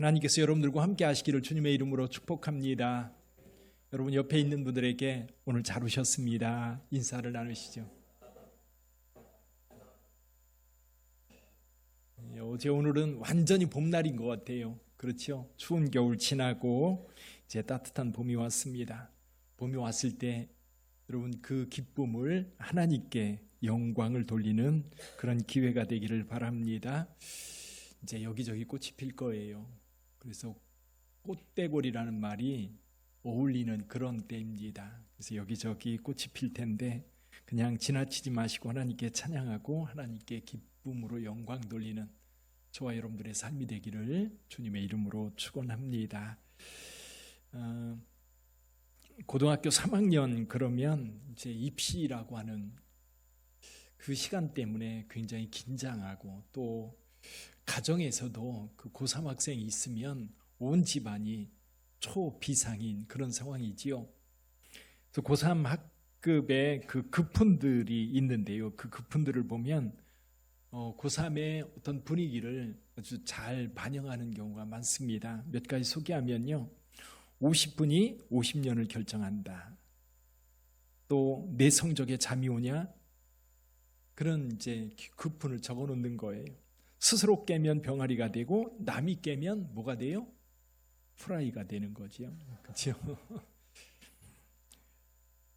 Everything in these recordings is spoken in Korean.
하나님께서 여러분들과 함께 하시기를 주님의 이름으로 축복합니다. 여러분 옆에 있는 분들에게 오늘 잘 오셨습니다. 인사를 나누시죠. 예, 어제 오늘은 완전히 봄날인 것 같아요. 그렇죠? 추운 겨울 지나고 이제 따뜻한 봄이 왔습니다. 봄이 왔을 때 여러분 그 기쁨을 하나님께 영광을 돌리는 그런 기회가 되기를 바랍니다. 이제 여기저기 꽃이 필 거예요. 그래서 꽃대골이라는 말이 어울리는 그런 때입니다. 그래서 여기저기 꽃이 필 텐데 그냥 지나치지 마시고 하나님께 찬양하고 하나님께 기쁨으로 영광 돌리는 저와 여러분들의 삶이 되기를 주님의 이름으로 축원합니다. 어, 고등학교 3학년 그러면 이제 입시라고 하는 그 시간 때문에 굉장히 긴장하고 또 가정에서도 그 고3 학생이 있으면 온 집안이 초비상인 그런 상황이지요. 그래서 고3 학급에 그 급훈들이 있는데요. 그 급훈들을 보면 어, 고3의 어떤 분위기를 아주 잘 반영하는 경우가 많습니다. 몇 가지 소개하면요. 50분이 50년을 결정한다. 또 내 성적에 잠이 오냐? 그런 이제 급훈을 적어 놓는 거예요. 스스로 깨면 병아리가 되고 남이 깨면 뭐가 돼요? 프라이가 되는 거지요. 그렇죠?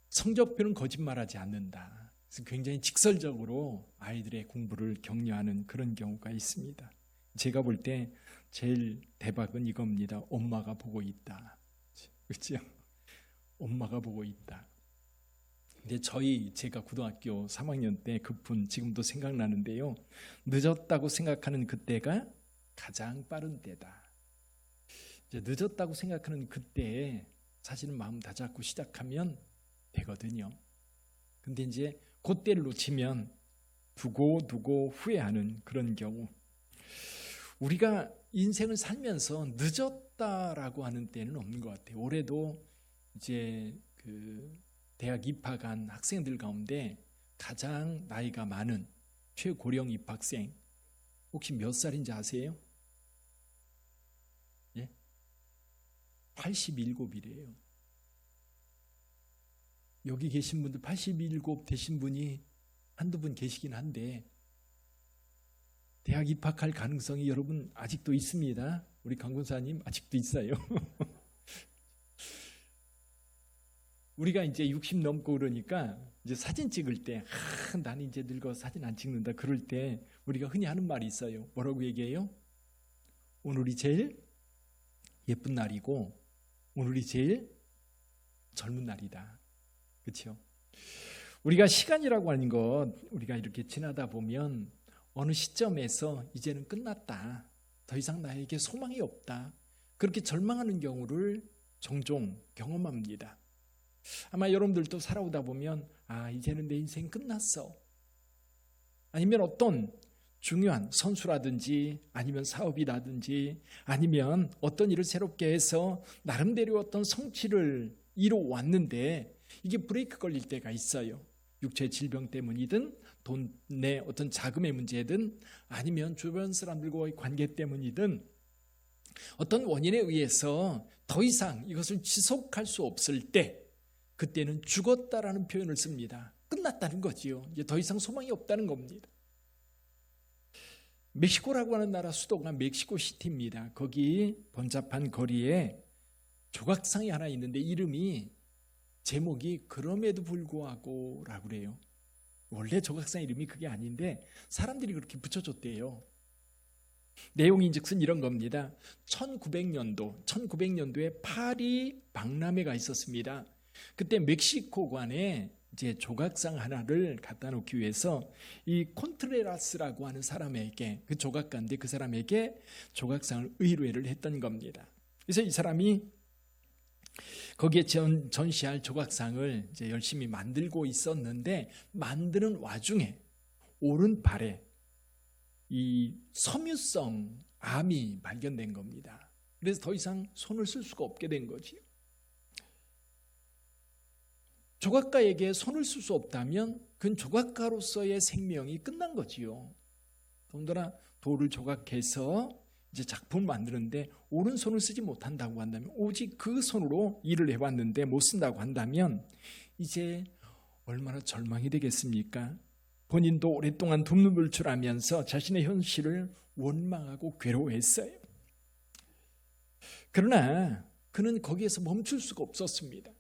성적표는 거짓말하지 않는다. 그래서 굉장히 직설적으로 아이들의 공부를 격려하는 그런 경우가 있습니다. 제가 볼 때 제일 대박은 이겁니다. 엄마가 보고 있다. 그렇죠? 엄마가 보고 있다. 근데 저희 제가 고등학교 3학년 때 그 분 지금도 생각나는데요. 늦었다고 생각하는 그때가 가장 빠른 때다. 이제 늦었다고 생각하는 그때에 사실은 마음 다잡고 시작하면 되거든요. 근데 이제 그때를 놓치면 두고 두고 후회하는 그런 경우. 우리가 인생을 살면서 늦었다라고 하는 때는 없는 것 같아요. 올해도 이제 그 대학 입학한 학생들 가운데 가장 나이가 많은 최고령 입학생 혹시 몇 살인지 아세요? 예? 87이래요. 여기 계신 분들 87 되신 분이 한두 분 계시긴 한데 대학 입학할 가능성이 여러분 아직도 있습니다. 우리 강군사님 아직도 있어요. 우리가 이제 60 넘고 그러니까 이제 사진 찍을 때 아, 나는 이제 늙어 사진 안 찍는다 그럴 때 우리가 흔히 하는 말이 있어요. 뭐라고 얘기해요? 오늘이 제일 예쁜 날이고 오늘이 제일 젊은 날이다. 그렇죠? 우리가 시간이라고 하는 것 우리가 이렇게 지나다 보면 어느 시점에서 이제는 끝났다. 더 이상 나에게 소망이 없다. 그렇게 절망하는 경우를 종종 경험합니다. 아마 여러분들도 살아오다 보면 아 이제는 내 인생 끝났어. 아니면 어떤 중요한 선수라든지 아니면 사업이라든지 아니면 어떤 일을 새롭게 해서 나름대로 어떤 성취를 이뤄왔는데 이게 브레이크 걸릴 때가 있어요. 육체 질병 때문이든 돈의 어떤 자금의 문제든 아니면 주변 사람들과의 관계 때문이든 어떤 원인에 의해서 더 이상 이것을 지속할 수 없을 때 그때는 죽었다라는 표현을 씁니다. 끝났다는 거지요. 이제 더 이상 소망이 없다는 겁니다. 멕시코라고 하는 나라 수도가 멕시코 시티입니다. 거기 번잡한 거리에 조각상이 하나 있는데 이름이 제목이 그럼에도 불구하고라고 그래요. 원래 조각상 이름이 그게 아닌데 사람들이 그렇게 붙여줬대요. 내용인즉슨 이런 겁니다. 1900년도, 1900년도에 파리 박람회가 있었습니다. 그때 멕시코관에 이제 조각상 하나를 갖다 놓기 위해서 이 콘트레라스라고 하는 사람에게 그 조각가인데 그 사람에게 조각상을 의뢰를 했던 겁니다. 그래서 이 사람이 거기에 전, 전시할 조각상을 이제 열심히 만들고 있었는데 만드는 와중에 오른발에 이 섬유성 암이 발견된 겁니다. 그래서 더 이상 손을 쓸 수가 없게 된 거지요. 조각가에게 손을 쓸 수 없다면 그건 조각가로서의 생명이 끝난 거지요. 더군다나 돌을 조각해서 이제 작품 만드는데 오른손을 쓰지 못한다고 한다면 오직 그 손으로 일을 해왔는데 못 쓴다고 한다면 이제 얼마나 절망이 되겠습니까? 본인도 오랫동안 둠불출하면서 자신의 현실을 원망하고 괴로워했어요. 그러나 그는 거기에서 멈출 수가 없었습니다.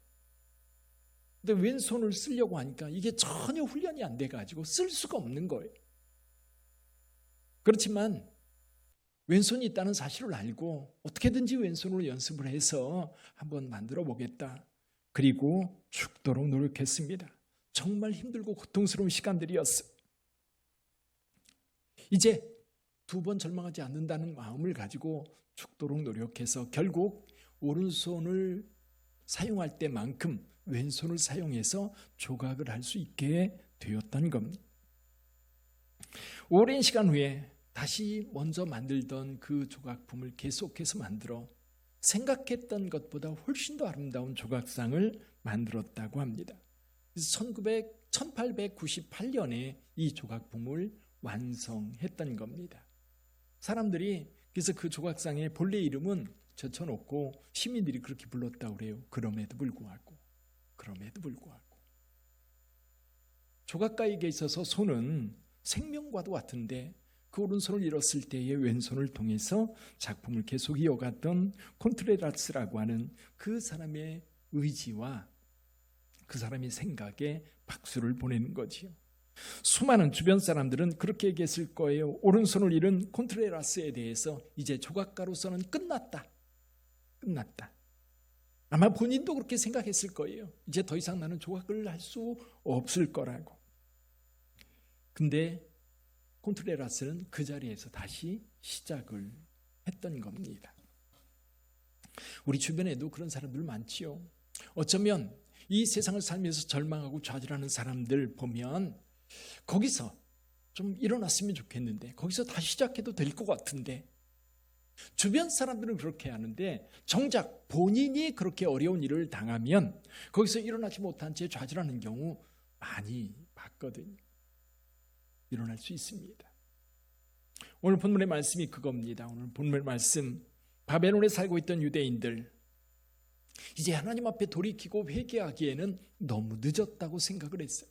근데 왼손을 쓰려고 하니까 이게 전혀 훈련이 안 돼가지고 쓸 수가 없는 거예요. 그렇지만 왼손이 있다는 사실을 알고 어떻게든지 왼손으로 연습을 해서 한번 만들어 보겠다. 그리고 죽도록 노력했습니다. 정말 힘들고 고통스러운 시간들이었어요. 이제 두 번 절망하지 않는다는 마음을 가지고 죽도록 노력해서 결국 오른손을 사용할 때만큼 왼손을 사용해서 조각을 할 수 있게 되었던 겁니다. 오랜 시간 후에 다시 먼저 만들던 그 조각품을 계속해서 만들어 생각했던 것보다 훨씬 더 아름다운 조각상을 만들었다고 합니다. 1900, 1898년에 이 조각품을 완성했던 겁니다. 사람들이 그래서 그 조각상의 본래 이름은 젖혀놓고 시민들이 그렇게 불렀다고 그래요. 그럼에도 불구하고, 그럼에도 불구하고. 조각가에게 있어서 손은 생명과도 같은데 그 오른손을 잃었을 때의 왼손을 통해서 작품을 계속 이어갔던 콘트레라스라고 하는 그 사람의 의지와 그 사람의 생각에 박수를 보내는 거지요. 수많은 주변 사람들은 그렇게 얘기했을 거예요. 오른손을 잃은 콘트레라스에 대해서 이제 조각가로서는 끝났다. 끝났다. 아마 본인도 그렇게 생각했을 거예요. 이제 더 이상 나는 조각을 할 수 없을 거라고. 근데 콘트레라스는 그 자리에서 다시 시작을 했던 겁니다. 우리 주변에도 그런 사람들 많지요. 어쩌면 이 세상을 살면서 절망하고 좌절하는 사람들 보면 거기서 좀 일어났으면 좋겠는데 거기서 다시 시작해도 될 것 같은데 주변 사람들은 그렇게 하는데 정작 본인이 그렇게 어려운 일을 당하면 거기서 일어나지 못한 채 좌절하는 경우 많이 봤거든요. 일어날 수 있습니다. 오늘 본문의 말씀이 그겁니다. 오늘 본문의 말씀 바벨론에 살고 있던 유대인들 이제 하나님 앞에 돌이키고 회개하기에는 너무 늦었다고 생각을 했어요.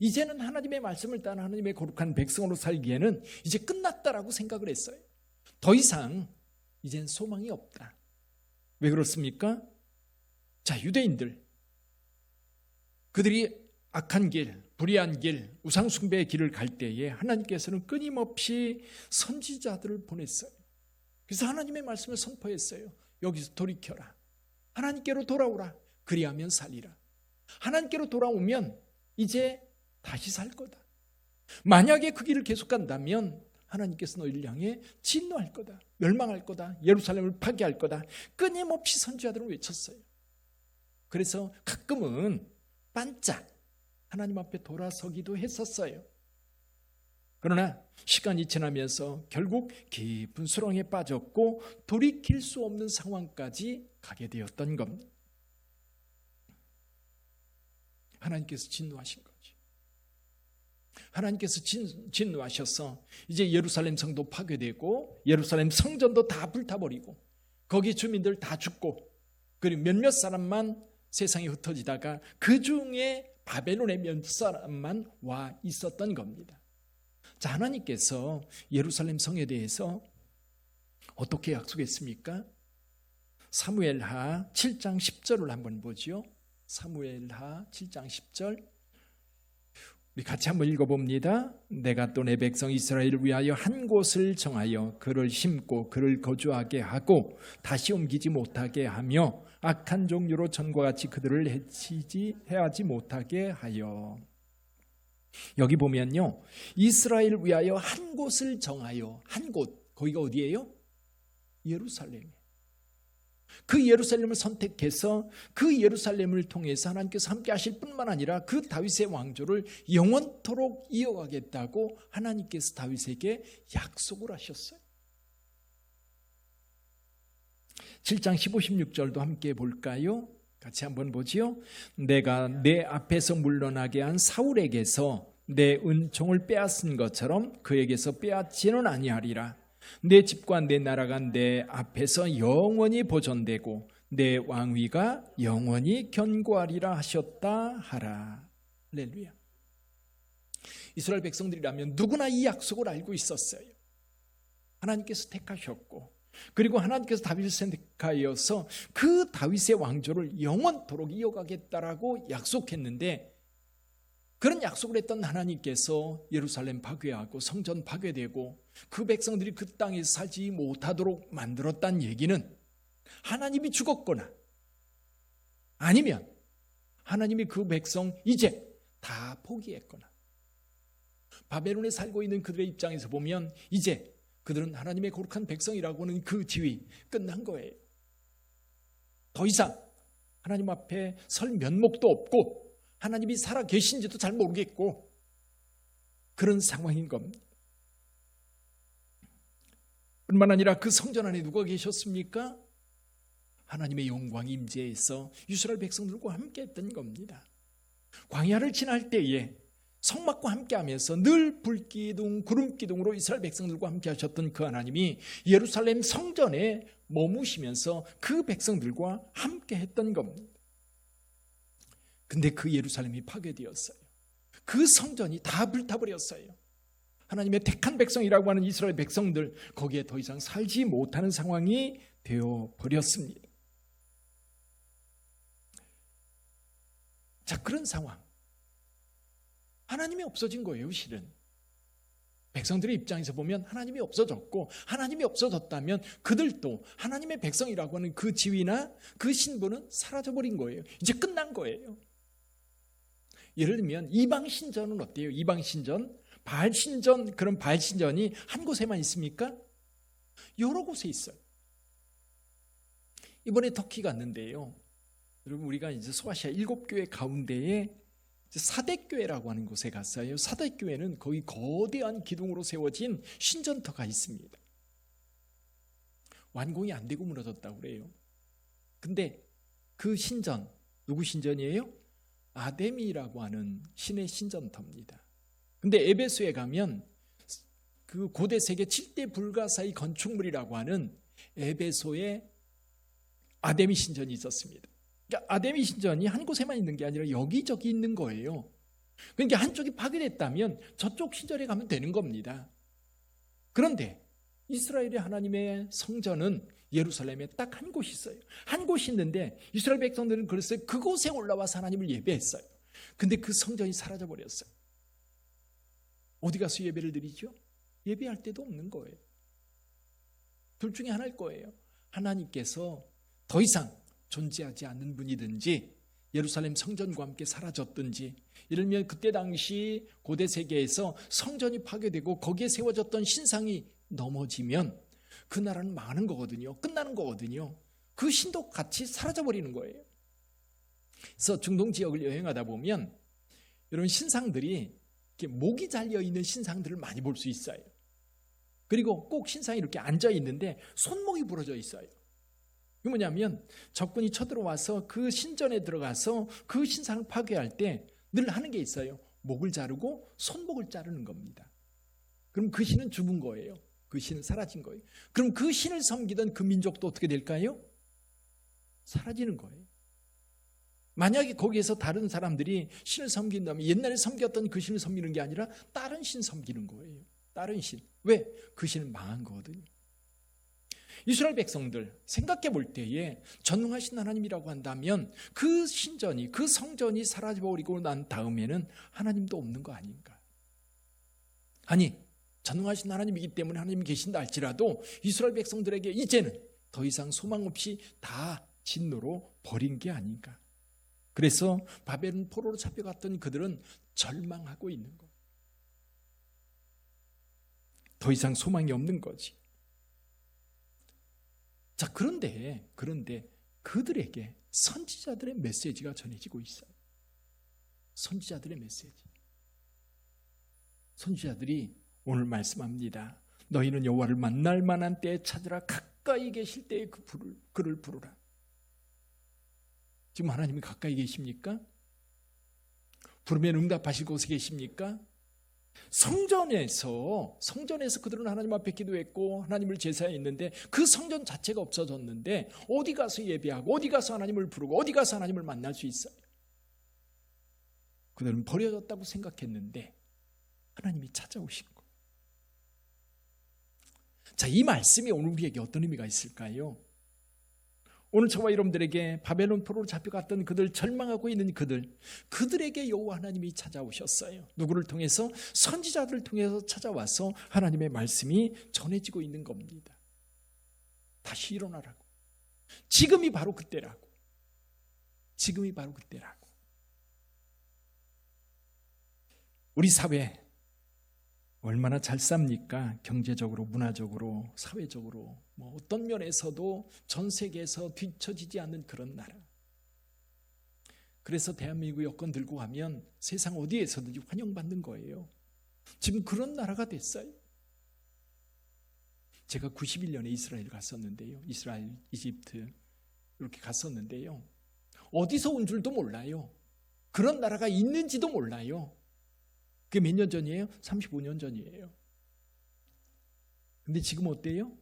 이제는 하나님의 말씀을 따라 하나님의 거룩한 백성으로 살기에는 이제 끝났다라고 생각을 했어요. 더 이상 이젠 소망이 없다. 왜 그렇습니까? 자, 유대인들 그들이 악한 길, 불의한 길, 우상숭배의 길을 갈 때에 하나님께서는 끊임없이 선지자들을 보냈어요. 그래서 하나님의 말씀을 선포했어요. 여기서 돌이켜라. 하나님께로 돌아오라. 그리하면 살리라. 하나님께로 돌아오면 이제 다시 살 거다. 만약에 그 길을 계속 간다면 하나님께서 너희를 향해 진노할 거다. 멸망할 거다. 예루살렘을 파괴할 거다. 끊임없이 선지자들은 외쳤어요. 그래서 가끔은 반짝 하나님 앞에 돌아서기도 했었어요. 그러나 시간이 지나면서 결국 깊은 수렁에 빠졌고 돌이킬 수 없는 상황까지 가게 되었던 겁니다. 하나님께서 진노하신 거지. 하나님께서 진, 진노하셔서 이제 예루살렘 성도 파괴되고 예루살렘 성전도 다 불타버리고 거기 주민들 다 죽고 그리고 몇몇 사람만 세상에 흩어지다가 그 중에 바벨론의 몇 사람만 와 있었던 겁니다. 자, 하나님께서 예루살렘 성에 대해서 어떻게 약속했습니까? 사무엘하 7장 10절을 한번 보지요. 사무엘하 7장 10절. 우리 같이 한번 읽어봅니다. 내가 또 내 백성 이스라엘을 위하여 한 곳을 정하여 그를 심고 그를 거주하게 하고 다시 옮기지 못하게 하며 악한 종류로 전과 같이 그들을 해치지 해하지 못하게 하여 여기 보면요 이스라엘을 위하여 한 곳을 정하여 한 곳 거기가 어디예요? 예루살렘. 그 예루살렘을 선택해서 그 예루살렘을 통해서 하나님께서 함께 하실 뿐만 아니라 그 다윗의 왕조를 영원토록 이어가겠다고 하나님께서 다윗에게 약속을 하셨어요. 7장 15, 16절도 함께 볼까요? 같이 한번 보지요. 내가 내 앞에서 물러나게 한 사울에게서 내 은총을 빼앗은 것처럼 그에게서 빼앗지는 아니하리라. 내 집과 내 나라가 내 앞에서 영원히 보존되고 내 왕위가 영원히 견고하리라 하셨다 하라. 할렐루야. 이스라엘 백성들이라면 누구나 이 약속을 알고 있었어요. 하나님께서 택하셨고 그리고 하나님께서 다윗을 선택하여서 그 다윗의 왕조를 영원토록 이어가겠다라고 약속했는데 그런 약속을 했던 하나님께서 예루살렘 파괴하고 성전 파괴되고 그 백성들이 그 땅에 살지 못하도록 만들었다는 얘기는 하나님이 죽었거나 아니면 하나님이 그 백성 이제 다 포기했거나 바벨론에 살고 있는 그들의 입장에서 보면 이제 그들은 하나님의 거룩한 백성이라고 하는 그 지위 끝난 거예요. 더 이상 하나님 앞에 설 면목도 없고 하나님이 살아 계신지도 잘 모르겠고 그런 상황인 겁니다. 뿐만 아니라 그 성전 안에 누가 계셨습니까? 하나님의 영광이 임재해서 이스라엘 백성들과 함께 했던 겁니다. 광야를 지날 때에 성막과 함께하면서 늘 불기둥, 구름기둥으로 이스라엘 백성들과 함께 하셨던 그 하나님이 예루살렘 성전에 머무시면서 그 백성들과 함께 했던 겁니다. 근데 그 예루살렘이 파괴되었어요. 그 성전이 다 불타버렸어요. 하나님의 택한 백성이라고 하는 이스라엘 백성들 거기에 더 이상 살지 못하는 상황이 되어 버렸습니다. 자, 그런 상황. 하나님이 없어진 거예요, 실은. 백성들의 입장에서 보면 하나님이 없어졌고 하나님이 없어졌다면 그들도 하나님의 백성이라고 하는 그 지위나 그 신분은 사라져버린 거예요. 이제 끝난 거예요. 예를 들면 이방 신전은 어때요? 이방 신전, 바알 신전 그런 바알 신전이 한 곳에만 있습니까? 여러 곳에 있어요. 이번에 터키 갔는데요. 여러분 우리가 이제 소아시아 일곱 교회 가운데에 사대교회라고 하는 곳에 갔어요. 사대교회는 거의 거대한 기둥으로 세워진 신전터가 있습니다. 완공이 안 되고 무너졌다고 그래요. 근데 그 신전 누구 신전이에요? 아데미라고 하는 신의 신전터입니다. 근데 에베소에 가면 그 고대 세계 7대 불가사의 건축물이라고 하는 에베소의 아데미 신전이 있었습니다. 그러니까 아데미 신전이 한 곳에만 있는 게 아니라 여기저기 있는 거예요. 그러니까 한쪽이 파괴됐다면 저쪽 신전에 가면 되는 겁니다. 그런데 이스라엘의 하나님의 성전은 예루살렘에 딱 한 곳이 있어요. 한 곳이 있는데 이스라엘 백성들은 그랬어요. 그곳에 올라와서 하나님을 예배했어요. 근데 그 성전이 사라져 버렸어요. 어디 가서 예배를 드리죠? 예배할 때도 없는 거예요. 둘 중에 하나일 거예요. 하나님께서 더 이상 존재하지 않는 분이든지 예루살렘 성전과 함께 사라졌든지 예를 들면 그때 당시 고대 세계에서 성전이 파괴되고 거기에 세워졌던 신상이 넘어지면 그 나라는 망하는 거거든요. 끝나는 거거든요. 그 신도 같이 사라져 버리는 거예요. 그래서 중동 지역을 여행하다 보면 이런 신상들이 목이 잘려 있는 신상들을 많이 볼 수 있어요. 그리고 꼭 신상이 이렇게 앉아 있는데 손목이 부러져 있어요. 이 뭐냐면 적군이 쳐들어와서 그 신전에 들어가서 그 신상을 파괴할 때 늘 하는 게 있어요. 목을 자르고 손목을 자르는 겁니다. 그럼 그 신은 죽은 거예요. 그 신은 사라진 거예요. 그럼 그 신을 섬기던 그 민족도 어떻게 될까요? 사라지는 거예요. 만약에 거기에서 다른 사람들이 신을 섬긴다면 옛날에 섬겼던 그 신을 섬기는 게 아니라 다른 신 섬기는 거예요. 다른 신. 왜? 그 신은 망한 거거든요. 이스라엘 백성들 생각해 볼 때에 전능하신 하나님이라고 한다면 그 신전이 그 성전이 사라져 버리고 난 다음에는 하나님도 없는 거 아닌가? 아니 전능하신 하나님이기 때문에 하나님이 계신다 할지라도 이스라엘 백성들에게 이제는 더 이상 소망 없이 다 진노로 버린 게 아닌가? 그래서 바벨론 포로로 잡혀갔던 그들은 절망하고 있는 거예요. 더 이상 소망이 없는 거지. 자, 그런데, 그런데 그들에게 선지자들의 메시지가 전해지고 있어요. 선지자들의 메시지. 선지자들이 오늘 말씀합니다. 너희는 여호와를 만날 만한 때에 찾으라 가까이 계실 때에 그 부를, 그를 부르라. 지금 하나님이 가까이 계십니까? 부르면 응답하실 곳에 계십니까? 성전에서 성전에서 그들은 하나님 앞에 기도했고 하나님을 제사했는데 그 성전 자체가 없어졌는데 어디 가서 예배하고 어디 가서 하나님을 부르고 어디 가서 하나님을 만날 수 있어요. 그들은 버려졌다고 생각했는데 하나님이 찾아오신 거. 자, 이 말씀이 오늘 우리에게 어떤 의미가 있을까요? 오늘 저와 여러분들에게 바벨론 포로로 잡혀갔던 그들 절망하고 있는 그들 그들에게 여호와 하나님이 찾아오셨어요. 누구를 통해서 선지자들을 통해서 찾아와서 하나님의 말씀이 전해지고 있는 겁니다. 다시 일어나라고. 지금이 바로 그때라고. 지금이 바로 그때라고. 우리 사회 얼마나 잘 삽니까? 경제적으로, 문화적으로, 사회적으로, 뭐 어떤 면에서도 전 세계에서 뒤처지지 않는 그런 나라. 그래서 대한민국 여권 들고 가면 세상 어디에서든지 환영받는 거예요. 지금 그런 나라가 됐어요. 제가 91년에 이스라엘 갔었는데요. 이스라엘, 이집트 이렇게 갔었는데요. 어디서 온 줄도 몰라요. 그런 나라가 있는지도 몰라요. 그게 몇 년 전이에요? 35년 전이에요. 근데 지금 어때요?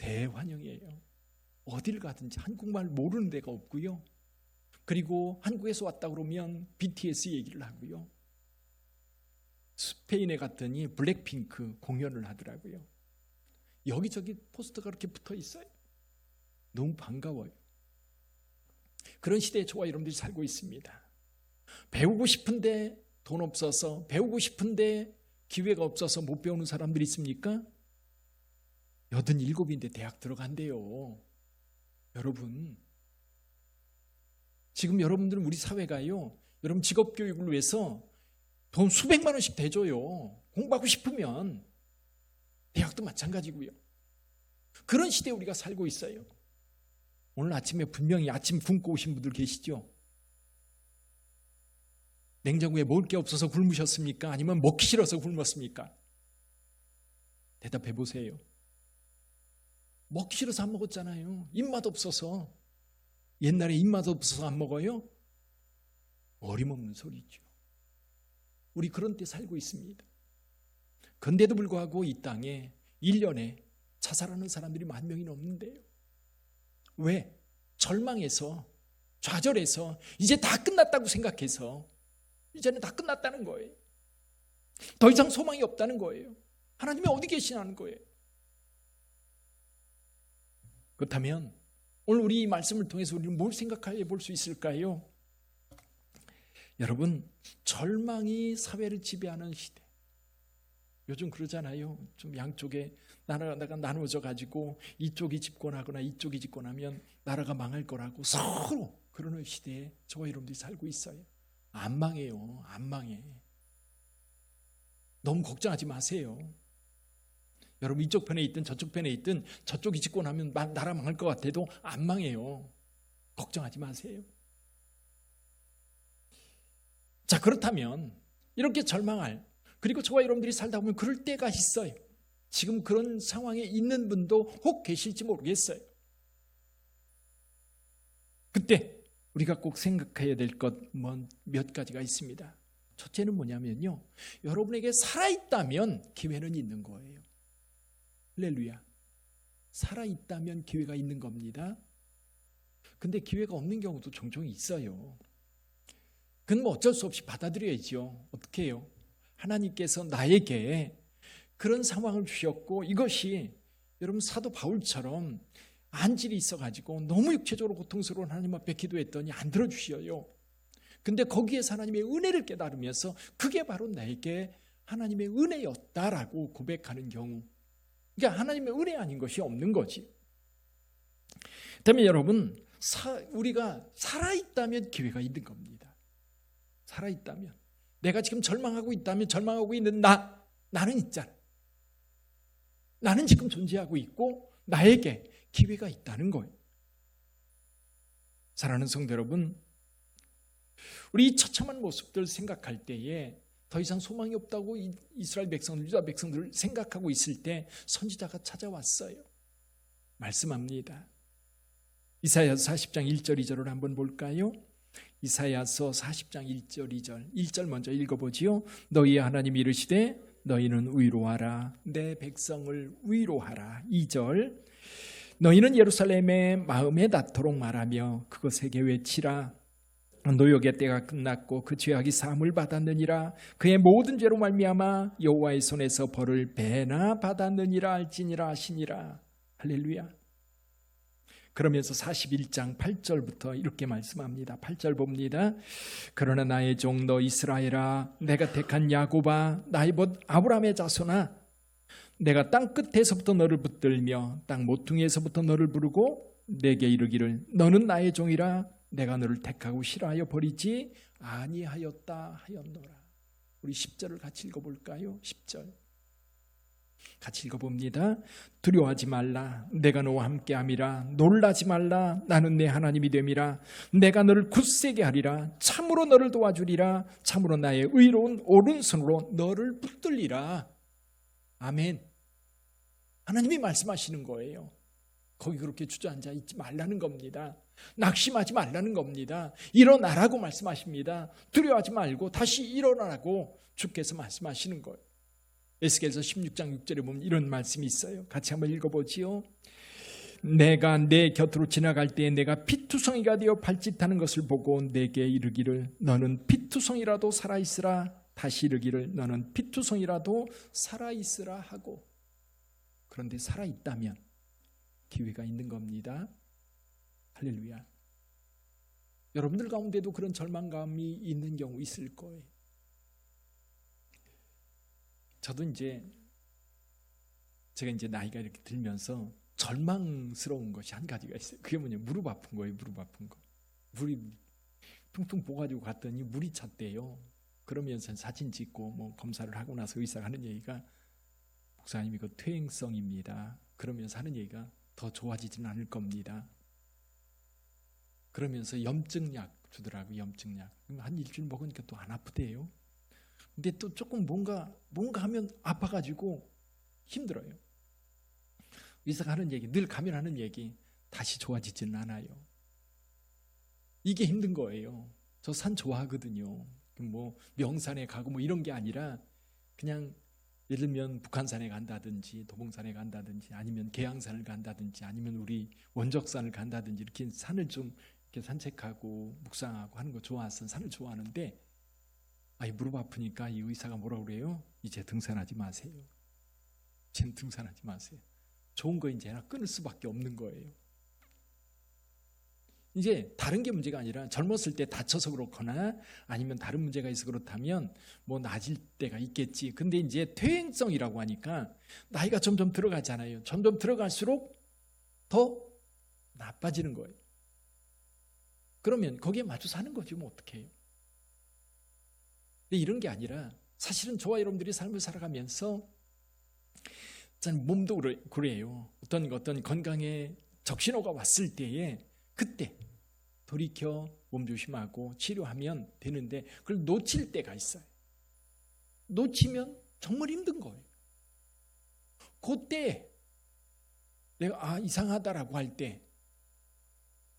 대환영이에요. 어딜 가든지 한국말 모르는 데가 없고요. 그리고 한국에서 왔다 그러면 BTS 얘기를 하고요. 스페인에 갔더니 블랙핑크 공연을 하더라고요. 여기저기 포스터가 이렇게 붙어 있어요. 너무 반가워요. 그런 시대에 저와 여러분들이 살고 있습니다. 배우고 싶은데 돈 없어서 배우고 싶은데 기회가 없어서 못 배우는 사람들이 있습니까? 여든 일곱인데 대학 들어간대요. 여러분. 지금 여러분들은 우리 사회가요. 여러분 직업 교육을 위해서 돈 수백만 원씩 대줘요. 공부하고 싶으면 대학도 마찬가지고요. 그런 시대에 우리가 살고 있어요. 오늘 아침에 분명히 아침 굶고 오신 분들 계시죠? 냉장고에 먹을 게 없어서 굶으셨습니까? 아니면 먹기 싫어서 굶었습니까? 대답해 보세요. 먹기 싫어서 안 먹었잖아요. 입맛 없어서. 옛날에 입맛 없어서 안 먹어요? 어림없는 소리죠. 우리 그런 때 살고 있습니다. 근데도 불구하고 이 땅에 1년에 자살하는 사람들이 만 명이 넘는데요. 왜? 절망해서, 좌절해서, 이제 다 끝났다고 생각해서, 이제는 다 끝났다는 거예요. 더 이상 소망이 없다는 거예요. 하나님이 어디 계시냐는 거예요. 그렇다면 오늘 우리 이 말씀을 통해서 우리는 뭘 생각해 볼 수 있을까요? 여러분, 절망이 사회를 지배하는 시대. 요즘 그러잖아요. 좀 양쪽에 나라가 나누어져 가지고 이쪽이 집권하거나 이쪽이 집권하면 나라가 망할 거라고 서로 그러는 시대에 저와 여러분들이 살고 있어요. 안 망해요. 안 망해. 너무 걱정하지 마세요. 여러분 이쪽 편에 있든 저쪽 편에 있든 저쪽이 집권하면 나라 망할 것 같아도 안 망해요. 걱정하지 마세요. 자 그렇다면 이렇게 절망할 그리고 저와 여러분들이 살다 보면 그럴 때가 있어요. 지금 그런 상황에 있는 분도 혹 계실지 모르겠어요. 그때 우리가 꼭 생각해야 될 것 몇 가지가 있습니다. 첫째는 뭐냐면요. 여러분에게 살아있다면 기회는 있는 거예요. 할렐루야. 살아있다면 기회가 있는 겁니다. 근데 기회가 없는 경우도 종종 있어요. 그건 뭐 어쩔 수 없이 받아들여야죠. 어떻게 해요? 하나님께서 나에게 그런 상황을 주셨고 이것이 여러분 사도 바울처럼 안질이 있어가지고 너무 육체적으로 고통스러운 하나님 앞에 기도했더니 안 들어주셔요. 근데 거기에서 하나님의 은혜를 깨달으면서 그게 바로 나에게 하나님의 은혜였다라고 고백하는 경우. 그러니까 하나님의 은혜 아닌 것이 없는 거지. 그다음에 여러분 사, 우리가 살아 있다면 기회가 있는 겁니다. 살아 있다면 내가 지금 절망하고 있다면 절망하고 있는 나 나는 있잖아. 나는 지금 존재하고 있고 나에게 기회가 있다는 거예요. 사랑하는 성도 여러분, 우리 처참한 모습들 생각할 때에 더 이상 소망이 없다고 이스라엘 백성들, 유다 백성들을 생각하고 있을 때 선지자가 찾아왔어요. 말씀합니다. 이사야 40장 1절 2절을 한번 볼까요? 이사야서 40장 1절 2절 1절 먼저 읽어보지요. 너희 하나님 이르시되 너희는 위로하라 내 백성을 위로하라 2절 너희는 예루살렘에 마음에 닿도록 말하며 그것에게 외치라 노역의 때가 끝났고 그 죄악이 사함을 받았느니라 그의 모든 죄로 말미암아 여호와의 손에서 벌을 배나 받았느니라 알지니라 하시니라 할렐루야 그러면서 41장 8절부터 이렇게 말씀합니다. 8절 봅니다. 그러나 나의 종 너 이스라엘아 내가 택한 야곱아 나의 벗 아브라함의 자손아 내가 땅 끝에서부터 너를 붙들며 땅 모퉁이에서부터 너를 부르고 내게 이르기를 너는 나의 종이라 내가 너를 택하고 싫어하여 버리지 아니하였다 하였노라. 우리 10절을 같이 읽어볼까요? 10절 같이 읽어봅니다. 두려워하지 말라. 내가 너와 함께 함이라. 놀라지 말라. 나는 내 하나님이 됨이라. 내가 너를 굳세게 하리라. 참으로 너를 도와주리라. 참으로 나의 의로운 오른손으로 너를 붙들리라. 아멘. 하나님이 말씀하시는 거예요. 거기 그렇게 주저앉아 있지 말라는 겁니다. 낙심하지 말라는 겁니다. 일어나라고 말씀하십니다. 두려워하지 말고 다시 일어나라고 주께서 말씀하시는 거예요. 에스겔서 16장 6절에 보면 이런 말씀이 있어요. 같이 한번 읽어보지요. 내가 내 곁으로 지나갈 때 내가 피투성이가 되어 발짓하는 것을 보고 내게 이르기를 너는 피투성이라도 살아있으라 다시 이르기를 너는 피투성이라도 살아있으라 하고 그런데 살아있다면 기회가 있는 겁니다. 할렐루야. 여러분들 가운데도 그런 절망감이 있는 경우 있을 거예요. 저도 이제 제가 이제 나이가 이렇게 들면서 절망스러운 것이 한 가지가 있어요. 그게 뭐냐 무릎 아픈 거예요. 무릎 아픈 거. 물이 퉁퉁 부어가지고 갔더니 물이 찼대요. 그러면서 사진 찍고 뭐 검사를 하고 나서 의사가 하는 얘기가 목사님 이거 퇴행성입니다. 그러면서 하는 얘기가 더 좋아지지는 않을 겁니다. 그러면서 염증약 주더라고 염증약. 한 일주일 먹으니까 또 안 아프대요. 근데 또 조금 뭔가 뭔가 하면 아파가지고 힘들어요. 의사가 하는 얘기, 늘 가면 하는 얘기, 다시 좋아지지는 않아요. 이게 힘든 거예요. 저 산 좋아하거든요. 뭐 명산에 가고 뭐 이런 게 아니라 그냥 예를 들면 북한산에 간다든지 도봉산에 간다든지 아니면 계양산을 간다든지 아니면 우리 원적산을 간다든지 이렇게 산을 좀 이렇게 산책하고 묵상하고 하는 거 좋아해서 산을 좋아하는데 아이 무릎 아프니까 이 의사가 뭐라 그래요? 이제 등산하지 마세요. 이제는 등산하지 마세요. 좋은 거 이제 하나 끊을 수밖에 없는 거예요. 이제 다른 게 문제가 아니라 젊었을 때 다쳐서 그렇거나 아니면 다른 문제가 있어 그렇다면 뭐 나아질 때가 있겠지. 근데 이제 퇴행성이라고 하니까 나이가 점점 들어가잖아요. 점점 들어갈수록 더 나빠지는 거예요. 그러면 거기에 맞춰 사는 거지 뭐 어떻게 해요. 근데 이런 게 아니라 사실은 저와 여러분들이 삶을 살아가면서 전 몸도 그래요. 어떤 어떤 건강에 적신호가 왔을 때에 그때 돌이켜 몸 조심하고 치료하면 되는데 그걸 놓칠 때가 있어요. 놓치면 정말 힘든 거예요. 그때 내가 아 이상하다라고 할 때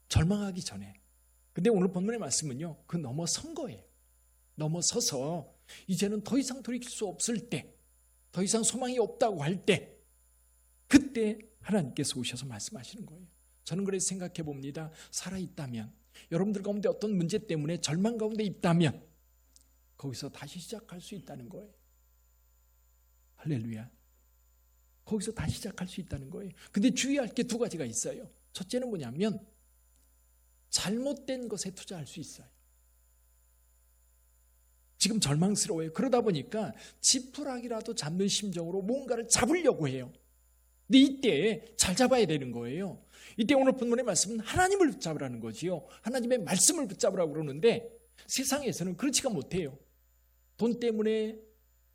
절망하기 전에 근데 오늘 본문의 말씀은요. 그 넘어선 거예요. 넘어서서 이제는 더 이상 돌이킬 수 없을 때, 더 이상 소망이 없다고 할 때, 그때 하나님께서 오셔서 말씀하시는 거예요. 저는 그래서 생각해 봅니다. 살아있다면, 여러분들 가운데 어떤 문제 때문에 절망 가운데 있다면, 거기서 다시 시작할 수 있다는 거예요. 할렐루야. 거기서 다시 시작할 수 있다는 거예요. 근데 주의할 게 두 가지가 있어요. 첫째는 뭐냐면, 잘못된 것에 투자할 수 있어요. 지금 절망스러워요. 그러다 보니까 지푸라기라도 잡는 심정으로 뭔가를 잡으려고 해요. 근데 이때 잘 잡아야 되는 거예요. 이때 오늘 본문의 말씀은 하나님을 붙잡으라는 거지요. 하나님의 말씀을 붙잡으라고 그러는데 세상에서는 그렇지가 못해요. 돈 때문에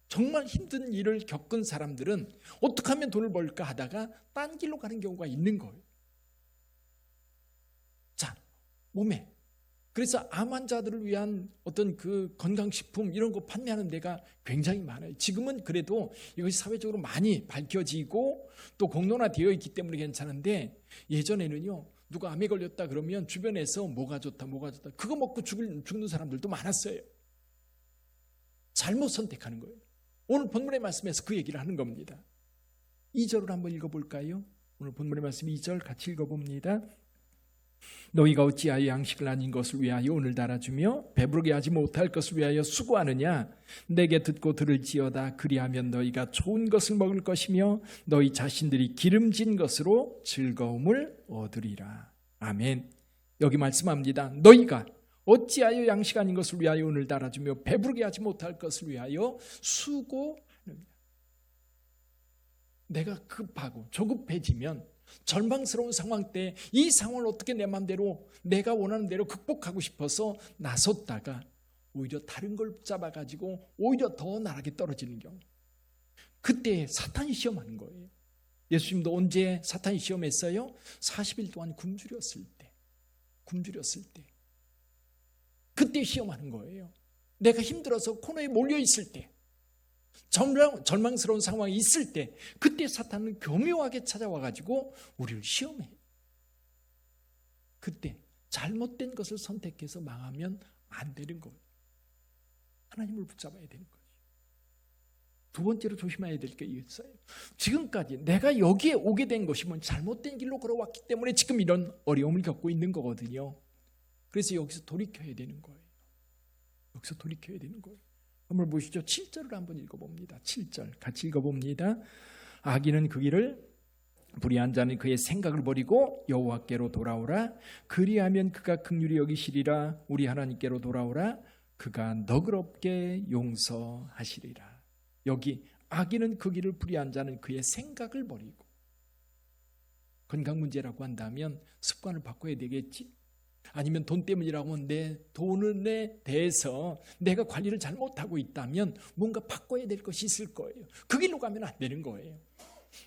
정말 힘든 일을 겪은 사람들은 어떻게 하면 돈을 벌까 하다가 딴 길로 가는 경우가 있는 거예요. 자, 몸에 그래서 암 환자들을 위한 어떤 그 건강식품 이런 거 판매하는 데가 굉장히 많아요. 지금은 그래도 이것이 사회적으로 많이 밝혀지고 또 공론화되어 있기 때문에 괜찮은데 예전에는요. 누가 암에 걸렸다 그러면 주변에서 뭐가 좋다, 뭐가 좋다. 그거 먹고 죽을, 죽는 사람들도 많았어요. 잘못 선택하는 거예요. 오늘 본문의 말씀에서 그 얘기를 하는 겁니다. 2절을 한번 읽어볼까요? 오늘 본문의 말씀 2절 같이 읽어봅니다. 너희가 어찌하여 양식을 아닌 것을 위하여 오늘 달아주며 배부르게 하지 못할 것을 위하여 수고하느냐? 내게 듣고 들을지어다. 그리하면 너희가 좋은 것을 먹을 것이며 너희 자신들이 기름진 것으로 즐거움을 얻으리라. 아멘. 여기 말씀합니다. 너희가 어찌하여 양식 아닌 것을 위하여 오늘 달아주며 배부르게 하지 못할 것을 위하여 수고하느냐? 내가 급하고 조급해지면 절망스러운 상황 때 이 상황을 어떻게 내 마음대로 내가 원하는 대로 극복하고 싶어서 나섰다가 오히려 다른 걸 붙잡아 가지고 오히려 더 나락에 떨어지는 경우. 그때 사탄이 시험하는 거예요. 예수님도 언제 사탄이 시험했어요? 40일 동안 굶주렸을 때. 굶주렸을 때. 그때 시험하는 거예요. 내가 힘들어서 코너에 몰려 있을 때. 절망, 절망 스러운 상황이 있을 때 그때 사탄은 교묘하게 찾아와 가지고 우리를 시험해. 그때 잘못된 것을 선택해서 망하면 안 되는 거예요. 하나님을 붙잡아야 되는 거죠. 두 번째로 조심해야 될 게 있어요. 지금까지 내가 여기에 오게 된 것이 뭐 잘못된 길로 걸어왔기 때문에 지금 이런 어려움을 겪고 있는 거거든요. 그래서 여기서 돌이켜야 되는 거예요. 여기서 돌이켜야 되는 거예요. 한번 보시죠. 7절을 한번 읽어봅니다. 7절 같이 읽어봅니다. 아기는 그 길을 불의한 자는 그의 생각을 버리고 여호와께로 돌아오라. 그리하면 그가 극률이 여기시리라. 우리 하나님께로 돌아오라. 그가 너그럽게 용서하시리라. 여기 아기는 그 길을 불의한 자는 그의 생각을 버리고 건강 문제라고 한다면 습관을 바꿔야 되겠지. 아니면 돈 때문이라고 하면 내 돈에 대해서 내가 관리를 잘 못하고 있다면 뭔가 바꿔야 될 것이 있을 거예요. 그 길로 가면 안 되는 거예요.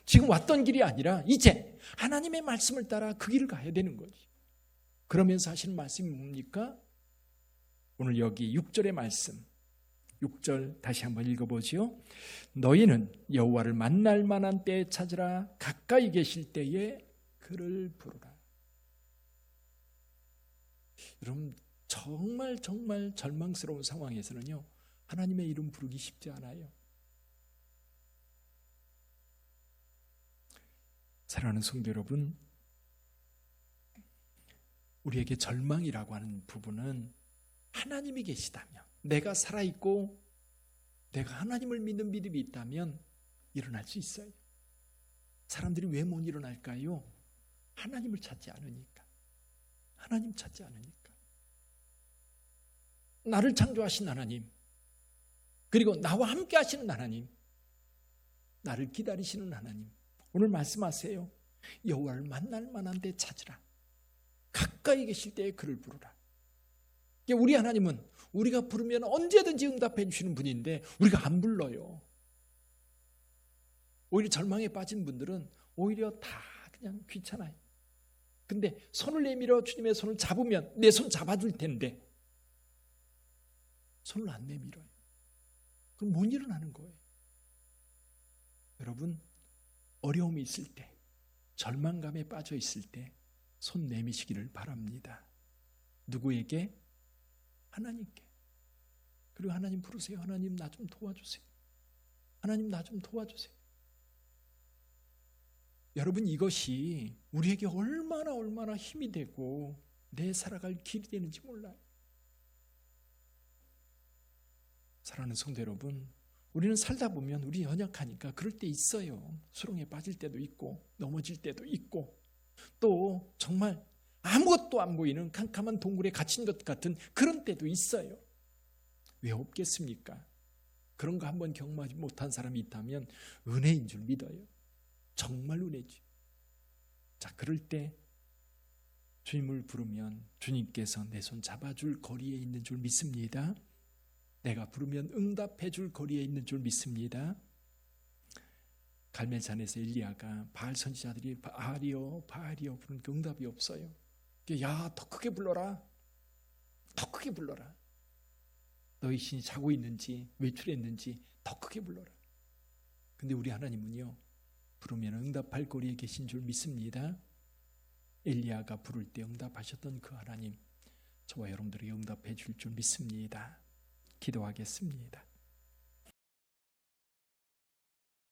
지금 왔던 길이 아니라 이제 하나님의 말씀을 따라 그 길을 가야 되는 거지. 그러면서 하시는 말씀이 뭡니까? 오늘 여기 6절의 말씀. 6절 다시 한번 읽어보지요. 너희는 여호와를 만날 만한 때에 찾으라 가까이 계실 때에 그를 부르라. 여러분 정말 정말 절망스러운 상황에서는요 하나님의 이름 부르기 쉽지 않아요. 사랑하는 성도 여러분, 우리에게 절망이라고 하는 부분은 하나님이 계시다면, 내가 살아있고, 내가 하나님을 믿는 믿음이 있다면 일어날 수 있어요. 사람들이 왜 못 일어날까요? 하나님을 찾지 않으니까. 하나님 찾지 않으니까. 나를 창조하신 하나님, 그리고 나와 함께 하시는 하나님, 나를 기다리시는 하나님, 오늘 말씀하세요. 여호와를 만날 만한 데 찾으라. 가까이 계실 때에 그를 부르라. 우리 하나님은 우리가 부르면 언제든지 응답해 주시는 분인데 우리가 안 불러요. 오히려 절망에 빠진 분들은 오히려 다 그냥 귀찮아요. 근데 손을 내밀어 주님의 손을 잡으면 내 손 잡아줄 텐데 손을 안 내밀어요. 그럼 못 일어나는 거예요. 여러분 어려움이 있을 때 절망감에 빠져 있을 때 손 내미시기를 바랍니다. 누구에게? 하나님께. 그리고 하나님 부르세요. 하나님 나 좀 도와주세요. 하나님 나 좀 도와주세요. 여러분 이것이 우리에게 얼마나 얼마나 힘이 되고 내 살아갈 길이 되는지 몰라요. 사랑하는 성도 여러분, 우리는 살다 보면 우리 연약하니까 그럴 때 있어요. 수렁에 빠질 때도 있고 넘어질 때도 있고 또 정말 아무것도 안 보이는 캄캄한 동굴에 갇힌 것 같은 그런 때도 있어요. 왜 없겠습니까? 그런 거 한번 경험하지 못한 사람이 있다면 은혜인 줄 믿어요. 정말 은혜지. 자, 그럴 때 주님을 부르면 주님께서 내 손 잡아줄 거리에 있는 줄 믿습니다. 내가 부르면 응답해 줄 거리에 있는 줄 믿습니다. 갈멜산에서 엘리야가 바알 선지자들이 바알이요 바알이요 부르는 그 응답이 없어요. 야 더 크게 불러라. 더 크게 불러라. 너희 신이 자고 있는지 외출했는지 더 크게 불러라. 근데 우리 하나님은요. 부르면 응답할 거리에 계신 줄 믿습니다. 엘리야가 부를 때 응답하셨던 그 하나님 저와 여러분들이 응답해 줄 줄 믿습니다. 기도하겠습니다.